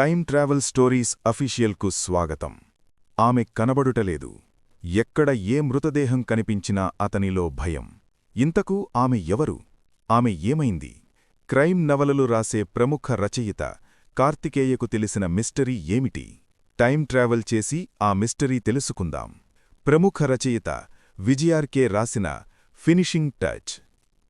Time travel stories అఫీషియల్కు స్వాగతం. ఆమె కనబడుటలేదు. ఎక్కడ ఏ మృతదేహం కనిపించినా అతనిలో భయం. ఇంతకు ఆమె ఎవరు? ఆమె ఏమైంది? క్రైమ్ నవలలు రాసే ప్రముఖ రచయిత కార్తికేయకు తెలిసిన మిస్టరీ ఏమిటి? టైమ్ ట్రావెల్ చేసి ఆ మిస్టరీ తెలుసుకుందాం. ప్రముఖ రచయిత విజయార్కే రాసిన ఫినిషింగ్ టచ్.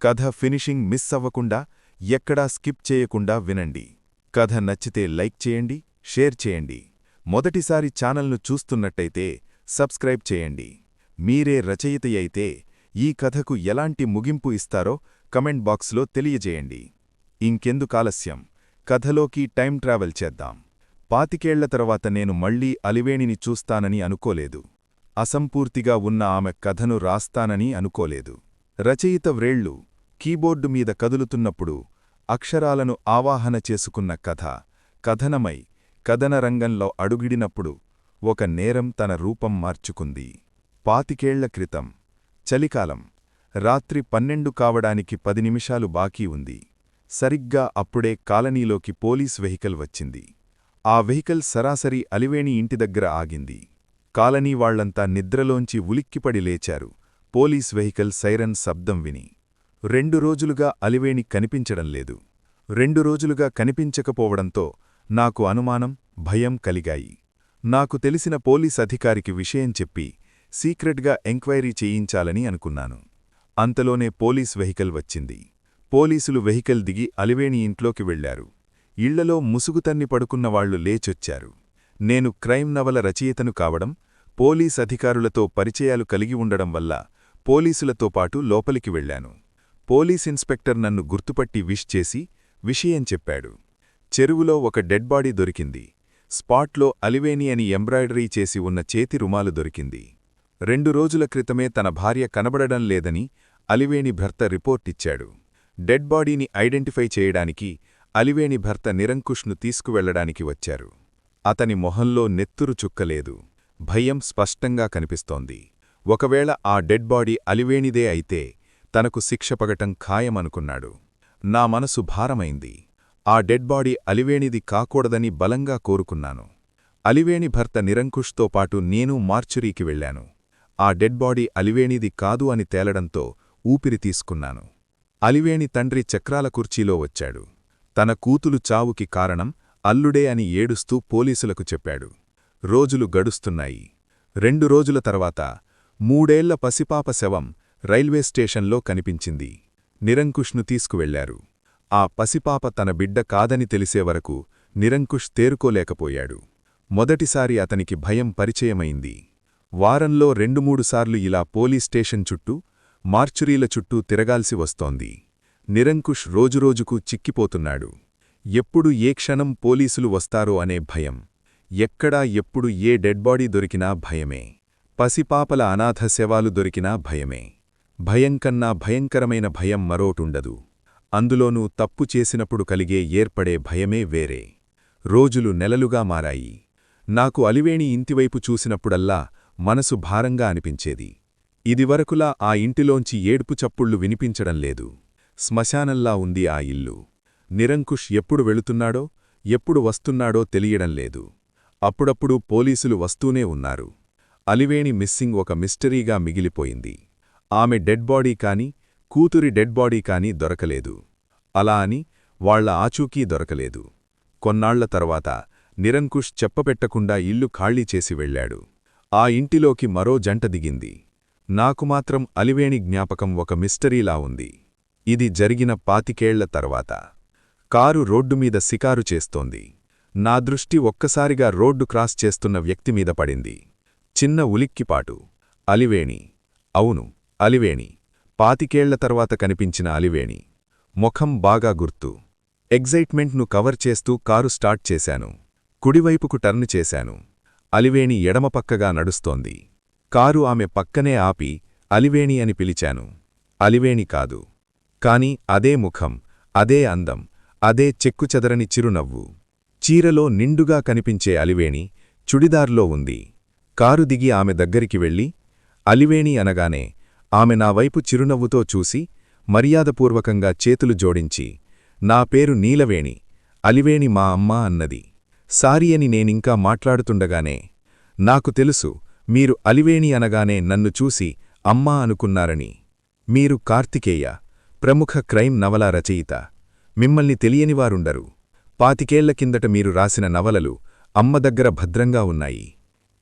కథ ఫినిషింగ్ మిస్ అవ్వకుండా ఎక్కడా స్కిప్ చేయకుండా వినండి. కథ నచ్చితే లైక్ చేయండి షేర్ చేయండి. మొదటిసారి ఛానల్ను చూస్తున్నట్టయితే సబ్స్క్రైబ్ చేయండి. మీరే రచయిత అయితే ఈ కథకు ఎలాంటి ముగింపు ఇస్తారో కమెంట్ బాక్స్లో తెలియజేయండి. ఇంకెందుకాలస్యం కథలోకి టైం ట్రావెల్ చేద్దాం. పాతికేళ్ళ తర్వాత నేను మళ్ళీ అలివేణిని చూస్తానని అనుకోలేదు. అసంపూర్తిగా ఉన్న ఆమె కథను రాస్తానని అనుకోలేదు. రచయిత వ్రేళ్ళు కీబోర్డు మీద కదులుతున్నప్పుడు అక్షరాలను ఆవాహన చేసుకున్న కథ కథనమై కథనరంగంలో అడుగిడినప్పుడు ఒక నేరం తన రూపం మార్చుకుంది. పాతికేళ్ళ క్రితం చలికాలం రాత్రి పన్నెండు కావడానికి పది నిమిషాలు బాకీ ఉంది. సరిగ్గా అప్పుడే కాలనీలోకి పోలీస్ వెహికల్ వచ్చింది. ఆ వెహికల్ సరాసరి అలివేణి ఇంటి దగ్గర ఆగింది. కాలనీ వాళ్ళంతా నిద్రలోంచి ఉలిక్కిపడి లేచారు. పోలీస్ వెహికల్ సైరన్ శబ్దం విని రెండు రోజులుగా అలివేణి కనిపించడం లేదు. రెండు రోజులుగా కనిపించకపోవడంతో నాకు అనుమానం భయం కలిగాయి. నాకు తెలిసిన పోలీస్ అధికారికి విషయం చెప్పి సీక్రెట్గా ఎంక్వైరీ చేయించాలని అనుకున్నాను. అంతలోనే పోలీస్ వెహికల్ వచ్చింది. పోలీసులు వెహికల్ దిగి అలివేణి ఇంట్లోకి వెళ్ళారు ఇళ్ళలో ముసుగుతన్ని పడుకున్నవాళ్ళు లేచొచ్చారు. నేను క్రైమ్ నవల రచయితను కావడం పోలీస్ అధికారులతో పరిచయాలు కలిగి ఉండడం వల్ల పోలీసులతో పాటు లోపలికి వెళ్ళాను పోలీస్ ఇన్స్పెక్టర్ నన్ను గుర్తుపట్టి విష్ చేసి విషయం చెప్పాడు. చెరువులో ఒక డెడ్ బాడీ దొరికింది. స్పాట్లో అలివేని అని ఎంబ్రాయిడరీ చేసి ఉన్న చేతి రుమాలు దొరికింది. రెండు రోజుల క్రితమే తన భార్య కనబడడం లేదని అలివేణి భర్త రిపోర్టిచ్చాడు డెడ్ బాడీని ఐడెంటిఫై చేయడానికి అలివేణి భర్త నిరంకుష్ను తీసుకువెళ్ళడానికి వచ్చారు. అతని మొహంలో నెత్తురు చుక్కలేదు. భయం స్పష్టంగా కనిపిస్తోంది. ఒకవేళ ఆ డెడ్ బాడీ అలివేణిదే అయితే తనకు శిక్ష పగటం ఖాయమనుకున్నాడు. నా మనసు భారమైంది. ఆ డెడ్ బాడీ అలివేణిది కాకూడదని బలంగా కోరుకున్నాను. అలివేణి భర్త నిరంకుష్తో పాటు నేను మార్చురీకి వెళ్ళాను ఆ డెడ్ బాడీ అలివేణిది కాదు అని తేలడంతో ఊపిరి తీసుకున్నాను. అలివేణి తండ్రి చక్రాల కుర్చీలో వచ్చాడు. తన కూతులు చావుకి కారణం అల్లుడే అని ఏడుస్తూ పోలీసులకు చెప్పాడు. రోజులు గడుస్తున్నాయి. రెండు రోజుల తర్వాత మూడేళ్ళ పసిపాప శవం రైల్వే స్టేషన్లో కనిపించింది. నిరంకుష్ను తీసుకువెళ్ళారు. ఆ పసిపాప తన బిడ్డ కాదని తెలిసేవరకు నిరంకుష్ తేరుకోలేకపోయాడు. మొదటిసారి అతనికి భయం పరిచయమైంది. వారంలో రెండు మూడుసార్లు ఇలా పోలీస్ స్టేషన్ చుట్టూ మార్చురీల చుట్టూ తిరగాల్సి వస్తోంది. నిరంకుష్ రోజురోజుకు చిక్కిపోతున్నాడు. ఎప్పుడు ఏ క్షణం పోలీసులు వస్తారో అనే భయం. ఎక్కడా ఎప్పుడు ఏ డెడ్బాడీ దొరికినా భయమే. పసిపాపల అనాథ శవాలు దొరికినా భయమే. భయంకన్నా భయంకరమైన భయం మరోటుండదు అందులోనూ తప్పు చేసినప్పుడు కలిగే ఏర్పడే భయమే వేరే. రోజులు నెలలుగా మారాయి. నాకు అలివేణి ఇంటివైపు చూసినప్పుడల్లా మనసు భారంగా అనిపించేది. ఇదివరకులా ఆ ఇంటిలోంచి ఏడుపు చప్పుళ్ళు వినిపించడం లేదు. శ్మశానంలా ఉంది ఆ ఇల్లు. నిరంకుష్ ఎప్పుడు వెళుతున్నాడో ఎప్పుడు వస్తున్నాడో తెలియడం లేదు. అప్పుడప్పుడు పోలీసులు వస్తూనే ఉన్నారు. అలివేణి మిస్సింగ్ ఒక మిస్టరీగా మిగిలిపోయింది. ఆమె డెడ్ బాడీ కాని కూతురి డెడ్ బాడీ కాని దొరకలేదు. అలా అని వాళ్ళ ఆచూకీ దొరకలేదు. కొన్నాళ్ళ తర్వాత నిరంకుష్ చెప్పపెట్టకుండా ఇల్లు ఖాళీ చేసి వెళ్ళాడు ఆ ఇంటిలోకి మరో జంట దిగింది. నాకు మాత్రం అలివేణి జ్ఞాపకం ఒక మిస్టరీలా ఉంది. ఇది జరిగిన పాతికేళ్ళ తర్వాత. కారు రోడ్డుమీద సికారు చేస్తోంది. నా దృష్టి ఒక్కసారిగా రోడ్డు క్రాస్ చేస్తున్న వ్యక్తిమీద పడింది. చిన్న ఉలిక్కిపాటు అలివేణి అవును అలివేణి. పాతికేళ్ళ తర్వాత కనిపించిన అలివేణి. ముఖం బాగా గుర్తు. ఎగ్జైట్మెంట్ను కవర్ చేస్తూ కారు స్టార్ట్ చేశాను. కుడివైపుకు టర్న్ చేశాను. అలివేణి ఎడమపక్కగా నడుస్తోంది. కారు ఆమె పక్కనే ఆపి అలివేణి అని పిలిచాను. అలివేణి కాదు. కాని అదే ముఖం అదే అందం అదే చెక్కుచెదరని చిరునవ్వు. చీరలో నిండుగా కనిపించే అలివేణి చుడిదార్లో ఉంది. కారు దిగి ఆమె దగ్గరికి వెళ్ళి అలివేణి అనగానే ఆమె నా వైపు చిరునవ్వుతో చూసి మర్యాదపూర్వకంగా చేతులు జోడించి నా పేరు నీలవేణి అలివేణి మా అమ్మ అన్నది. సారీ అని నేనింకా మాట్లాడుతుండగానే నాకు తెలుసు మీరు అలివేణి అనగానే నన్ను చూసి అమ్మా అనుకున్నారని. మీరు కార్తికేయ ప్రముఖ క్రైమ్ నవల రచయిత మిమ్మల్ని తెలియనివారుండరు. పాతికేళ్ళ కిందట మీరు రాసిన నవలలు అమ్మ దగ్గర భద్రంగా ఉన్నాయి.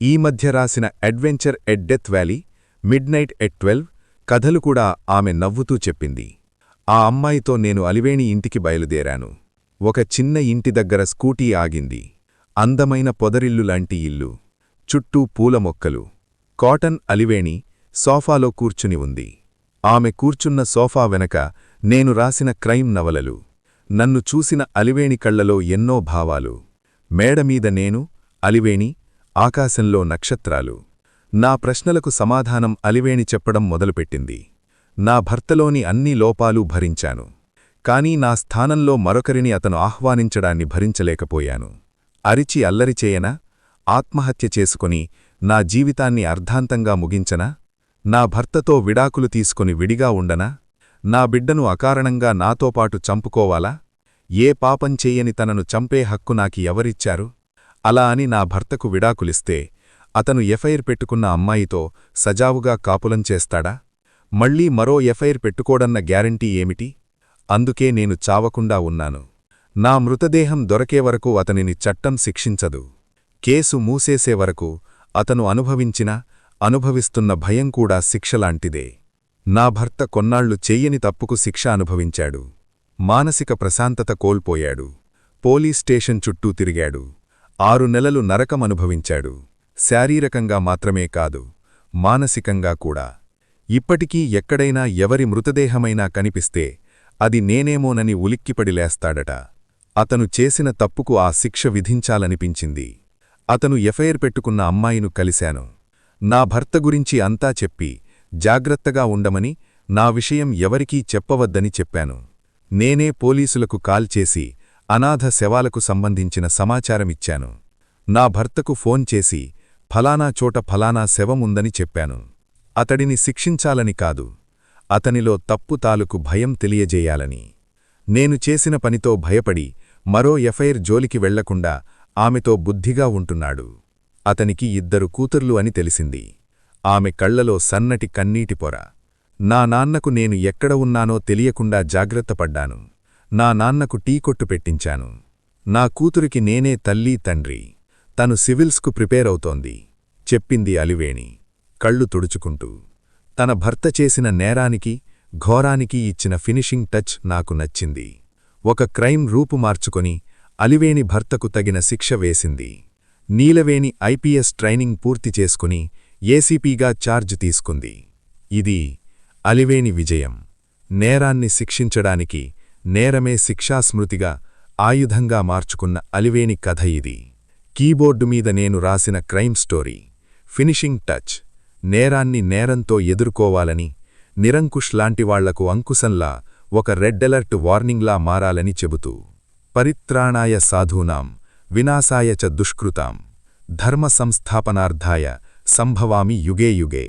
ఈ మధ్య రాసిన adventure at Death Valley midnight at twelve కథలు కూడా ఆమె నవ్వుతూ చెప్పింది. ఆ అమ్మాయితో నేను అలివేణి ఇంటికి బయలుదేరాను. ఒక చిన్న ఇంటి దగ్గర స్కూటీ ఆగింది. అందమైన పొదరిల్లు లాంటి ఇల్లు. చుట్టూ పూల మొక్కలు. కాటన్ అలివేణి సోఫాలో కూర్చుని ఉంది. ఆమె కూర్చున్న సోఫా వెనక నేను రాసిన క్రైమ్ నవలలు. నన్ను చూసిన అలివేణి కళ్ళలో ఎన్నో భావాలు. మేడమీద నేను అలివేణి ఆకాశంలో నక్షత్రాలు. నా ప్రశ్నలకు సమాధానం అలివేణి చెప్పడం మొదలుపెట్టింది. నా భర్తలోని అన్ని లోపాలు భరించాను. కాని నా స్థానంలో మరొకరిని అతను ఆహ్వానించడాన్ని భరించలేకపోయాను. అరిచి అల్లరిచేయనా ఆత్మహత్య చేసుకుని నా జీవితాన్ని అర్ధాంతంగా ముగించనా? నా భర్తతో విడాకులు తీసుకుని విడిగా ఉండనా? నా బిడ్డను అకారణంగా నాతోపాటు చంపుకోవాలా? ఏ పాపం చెయ్యని తనను చంపే హక్కు నాకి ఎవరిచ్చారు? అలా అని నా భర్తకు విడాకులిస్తే అతను ఎఫ్ఐఆర్ పెట్టుకున్న అమ్మాయితో సజావుగా కాపులం చేస్తాడా? మళ్ళీ మరో ఎఫ్ఐఆర్ పెట్టుకోడన్న గ్యారంటీ ఏమిటి? అందుకే నేను చావకుండా ఉన్నాను. నా మృతదేహం దొరకే వరకు అతనిని చట్టం శిక్షించదు. కేసు మూసేసే వరకు అతను అనుభవించిన అనుభవిస్తున్న భయం కూడా శిక్షలాంటిదే. నా భర్త కొన్నాళ్ళు చెయ్యని తప్పుకు శిక్ష అనుభవించాడు. మానసిక ప్రశాంతత కోల్పోయాడు. పోలీస్ స్టేషన్ చుట్టూ తిరిగాడు. ఆరు నెలలు నరకమనుభవించాడు. శారీరకంగా మాత్రమే కాదు మానసికంగా కూడా. ఇప్పటికీ ఎక్కడైనా ఎవరి మృతదేహమైనా కనిపిస్తే అది నేనేమోనని ఉలిక్కిపడి లేస్తాడట. అతను చేసిన తప్పుకు ఆ శిక్ష విధించాలనిపించింది. అతను ఎఫ్ఐఆర్ పెట్టుకున్న అమ్మాయిను కలిశాను. నా భర్త గురించి అంతా చెప్పి జాగ్రత్తగా ఉండమని నా విషయం ఎవరికీ చెప్పవద్దని చెప్పాను. నేనే పోలీసులకు కాల్ చేసి అనాథ శవాలకు సంబంధించిన సమాచారమిచ్చాను. నా భర్తకు ఫోన్ చేసి ఫలానా చోట ఫలానా శవముందని చెప్పాను. అతడిని శిక్షించాలని కాదు. అతనిలో తప్పు తాలూకు భయం తెలియజేయాలని. నేను చేసిన పనితో భయపడి మరో ఎఫ్ఐఆర్ జోలికి వెళ్ళకుండా ఆమెతో బుద్ధిగా ఉంటున్నాడు. అతనికి ఇద్దరు కూతుర్లు అని తెలిసింది. ఆమె కళ్ళలో సన్నటి కన్నీటి పొర. నా నాన్నకు నేను ఎక్కడ ఉన్నానో తెలియకుండా జాగ్రత్తపడ్డాను నా నాన్నకు టీ కొట్టు పెట్టించాను. నా కూతురికి నేనే తల్లీ తండ్రి. తను సివిల్స్కు ప్రిపేర్ అవుతోంది చెప్పింది అలివేణి కళ్ళు తుడుచుకుంటూ. తన భర్త చేసిన నేరానికి ఘోరానికి ఇచ్చిన ఫినిషింగ్ టచ్ నాకు నచ్చింది. ఒక క్రైమ్ రూపు మార్చుకొని అలివేణి భర్తకు తగిన శిక్ష వేసింది. నీలవేణి ఐపీఎస్ ట్రైనింగ్ పూర్తి చేసుకుని ఏసీపీగా చార్జ్ తీసుకుంది. ఇది అలివేణి విజయం. నేరాన్ని శిక్షించడానికి నేరమే శిక్షాస్మృతిగా ఆయుధంగా మార్చుకున్న అలివేణి కథ ఇది. కీబోర్డు మీద నేను రాసిన క్రైమ్ స్టోరీ ఫినిషింగ్ టచ్ నేరాన్ని నేరంతో ఎదుర్కోవాలని నిరంకుష్ లాంటివాళ్ళకు అంకుశంలా ఒక రెడ్ అలర్ట్ వార్నింగ్లా మారాలని చెబుతూ పరిత్రాణాయ సాధూనాం వినాశాయ చ దుష్కృతాం ధర్మ సంస్థాపనార్థాయ సంభవామి యుగే యుగే.